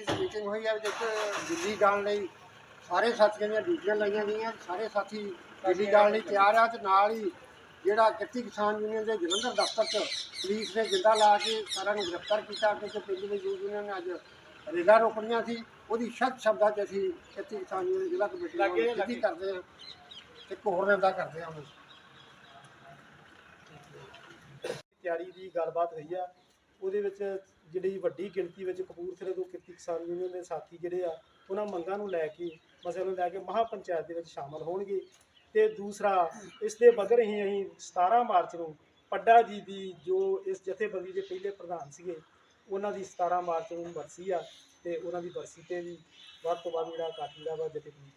ਦੀ meeting ਹੋਈ ਹੈ ਜਿਸ ਦਿੱਲੀ ਜਾਣ ਲਈ ਸਾਰੇ ਸਾਥੀਆਂ ਦੀਆਂ ਡਿਊਟੀਆਂ ਲਾਈਆਂ ਗਈਆਂ ਸਾਰੇ ਸਾਥੀ ਦਿੱਲੀ ਜਾਣ ਲਈ ਤਿਆਰ ਆ ਤੇ ਨਾਲ ਹੀ ਜਿਹੜਾ ਕਿਰਤੀ ਕਿਸਾਨ ਯੂਨੀਅਨ ਦੇ ਜਲੰਧਰ ਦਫ਼ਤਰ 'ਚ ਪੁਲਿਸ ਨੇ ਜਿੰਦਾ ਲਾ ਕੇ ਸਾਰਿਆਂ ਨੂੰ ਗ੍ਰਿਫਤਾਰ ਕੀਤਾ ਕਿਉਂਕਿ ਪਿੰਡ ਦੇ ਯੂਨੀਅਨ ਨੇ ਅੱਜ ਰੇਲਾ ਰੋਕਣੀਆਂ ਸੀ। ਉਹਦੀ ਸ਼ੱਕ ਸ਼ਬਦਾਂ 'ਚ ਅਸੀਂ ਕਿਰਤੀ ਕਿਸਾਨ ਯੂਨੀਅਨ ਜ਼ਿਲ੍ਹਾ ਕਮੇਟੀ ਨਾਲ ਕਿਰਤੀ ਕਰਦੇ ਹਾਂ ਇੱਕ ਹੋਰ ਨਿੰਦਾ ਕਰਦੇ ਹਾਂ ਤਿਆਰੀ ਦੀ ਗੱਲਬਾਤ ਹੋਈ ਆ। ਉਹਦੇ ਵਿੱਚ ਜਿਹੜੀ ਵੱਡੀ ਗਿਣਤੀ ਵਿੱਚ ਕਪੂਰਥਲੇ ਤੋਂ ਕਿਰਤੀ ਕਿਸਾਨ ਯੂਨੀਅਨ ਦੇ ਸਾਥੀ ਜਿਹੜੇ ਆ, ਉਹਨਾਂ ਮੰਗਾਂ ਨੂੰ ਲੈ ਕੇ ਮਸਲੇ ਨੂੰ ਲੈ ਕੇ ਮਹਾ ਪੰਚਾਇਤ ਦੇ ਵਿੱਚ ਸ਼ਾਮਲ ਹੋਣਗੇ। ਤੇ ਦੂਸਰਾ, ਇਸ ਦੇ ਬਗਰ ਹੀ ਅਸੀਂ 17 ਮਾਰਚ ਨੂੰ ਪੱਡਾ ਜੀ ਦੀ ਜੋ ਇਸ ਜਥੇਬੰਦੀ ਦੇ ਪਹਿਲੇ ਪ੍ਰਧਾਨ ਸੀਗੇ, ਉਹਨਾਂ ਦੀ 17 ਮਾਰਚ ਨੂੰ ਬਰਸੀ ਆ ਤੇ ਉਹਨਾਂ ਦੀ ਬਰਸੀ ਤੇ ਵੀ ਵੱਧ ਤੋਂ ਵੱਧ ਜਿਹੜਾ ਇਕੱਠ ਜਿਹੜਾ ਵਾ ਜਥੇਬੰਦੀ